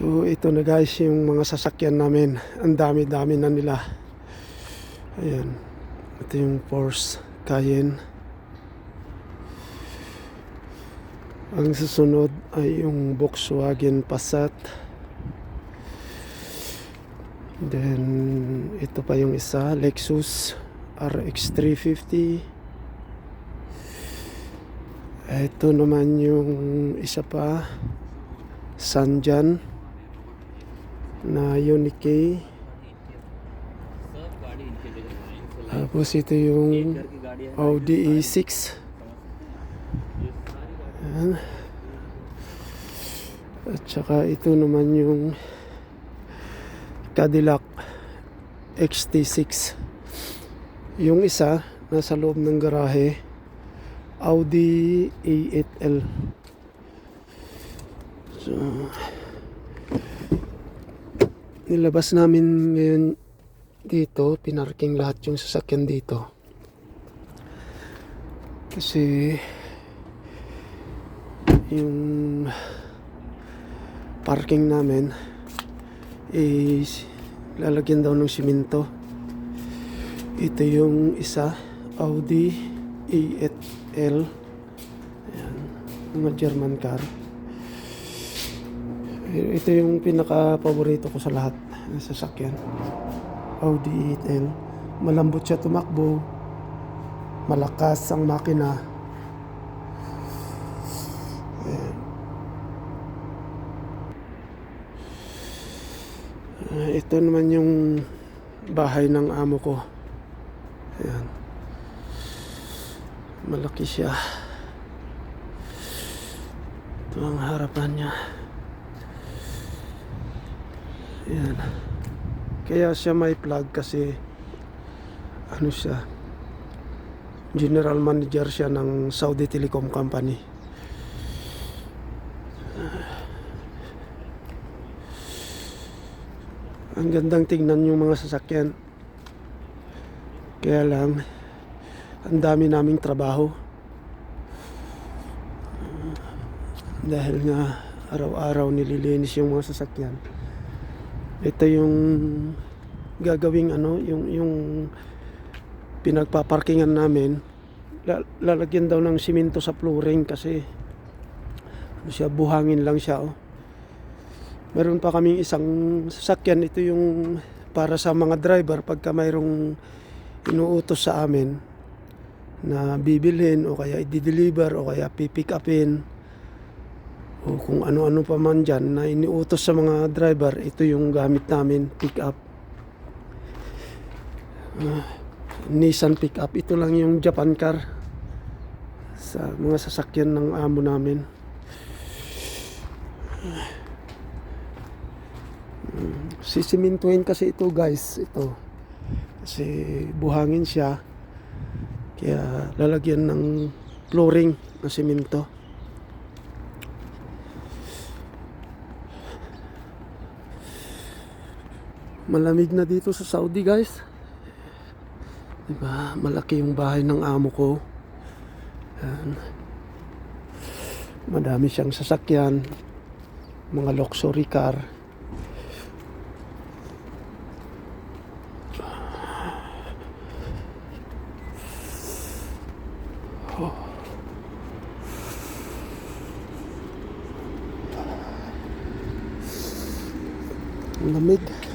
So ito na guys yung mga sasakyan namin. Ang dami-dami na nila. Ayan. Ito yung Porsche Cayenne. Ang susunod ay yung Volkswagen Passat. Then ito pa yung isa, Lexus RX 350. Ito naman yung isa pa, Sanjan na Unique. Tapos ito yung Audi E6. Ayan. At saka ito naman yung Cadillac XT6. Yung isa nasa loob ng garahe Audi A8L. So nilabas namin ngayon dito, pinarking lahat yung sasakyan dito. Kasi yung parking namin is lalagyan daw ng simento. Ito yung isa, Audi A8L. Ayan, mga German car. Ito yung pinaka-paborito ko sa lahat ng sasakyan. Audi A8L. Malambot siya tumakbo. Malakas ang makina. Ayan. Ah, ito naman yung bahay ng amo ko. Ayan. Malaki siya. Ito ang harapan niya. Ayan. Kaya siya may plug kasi ano siya general manager siya ng Saudi Telecom Company. Ang gandang tingnan yung mga sasakyan. Kaya lang, ang dami naming trabaho. Dahil nga araw-araw nililinis yung mga sasakyan. Ito yung gagawing ano, yung yung pinagpaparkingan namin. La- Lalagyan daw ng simento sa flooring kasi ano siya, buhangin lang siya oh. Meron pa kaming isang sasakyan, ito yung para sa mga driver pagka mayroong inuutos sa amin na bibilhin o kaya i-deliver o kaya pipick upin o kung ano-ano pa man dyan na iniutos sa mga driver, ito yung gamit namin, pick up. Ah, Nissan pick up. Ito lang yung Japan car sa mga sasakyan ng amo namin. Mm, Sisimintuhin kasi ito guys, ito. Kasi buhangin siya. Kaya lalagyan ng flooring na simento. Malamig na dito sa Saudi guys. Diba? Malaki yung bahay ng amo ko. Yan. Madami siyang sasakyan. Mga luxury car. Ang lamig.